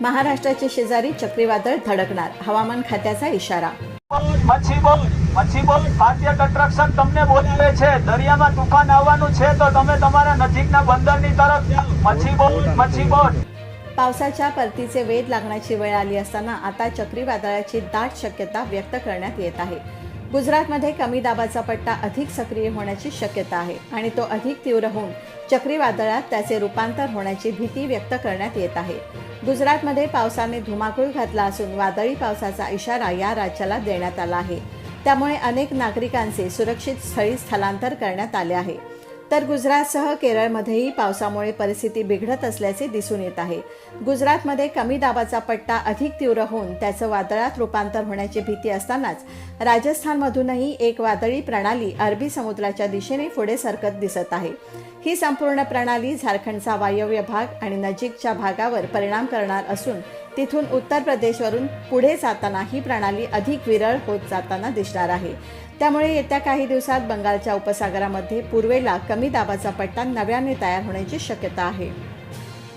महाराष्ट्राचे शेजारी चक्रीवादळ धडकणार हवामान खात्याचा इशारा મચ્છી બોટ મચ્છી બોટ ભારતીય તટરક્ષક તમને બોલાવે છે દરિયામાં તુફાન આવવાનું છે તો તમે તમારા નજીકના બંદરની તરફ જાઓ મચ્છી બોટ મચ્છી બોટ पावसाच्या परतीचे वेध लागण्याची वेळ आली असताना आता चक्रीवादळाची दाट शक्यता व्यक्त करण्यात येत आहे गुजरातमध्ये कमी दाबाचा पट्टा अधिक सक्रिय होण्याची शक्यता आहे आणि तो अधिक तीव्र होऊन चक्रीवादळात त्याचे रूपांतर होण्याची भीती व्यक्त करण्यात येत आहे. गुजरातमध्ये पावसाने धुमाकूळ घातला असून वादळी पावसाचा इशारा या राज्याला देण्यात आला आहे. त्यामुळे अनेक नागरिकांचे सुरक्षित स्थळी स्थलांतर करण्यात आले आहे. तर गुजरातसह केरळमध्येही पावसामुळे परिस्थिती बिघडत असल्याचे दिसून येत आहे. गुजरातमध्ये कमी दाबाचा पट्टा अधिक तीव्र होऊन त्याचं वादळात रूपांतर होण्याची भीती असतानाच राजस्थानमधूनही एक वादळी प्रणाली अरबी समुद्राच्या दिशेने पुढे सरकत दिसत आहे. ही संपूर्ण प्रणाली झारखंडचा वायव्य भाग आणि नजीकच्या भागावर परिणाम करणार असून तिथून उत्तर प्रदेशवरून पुढे जाताना ही प्रणाली अधिक विरळ होत जाताना दिसणार आहे. त्यामुळे येत्या काही दिवसात बंगालच्या उपसागरामध्ये पूर्वेला कमी दाबाचा पट्टा नव्याने तयार होण्याची शक्यता आहे.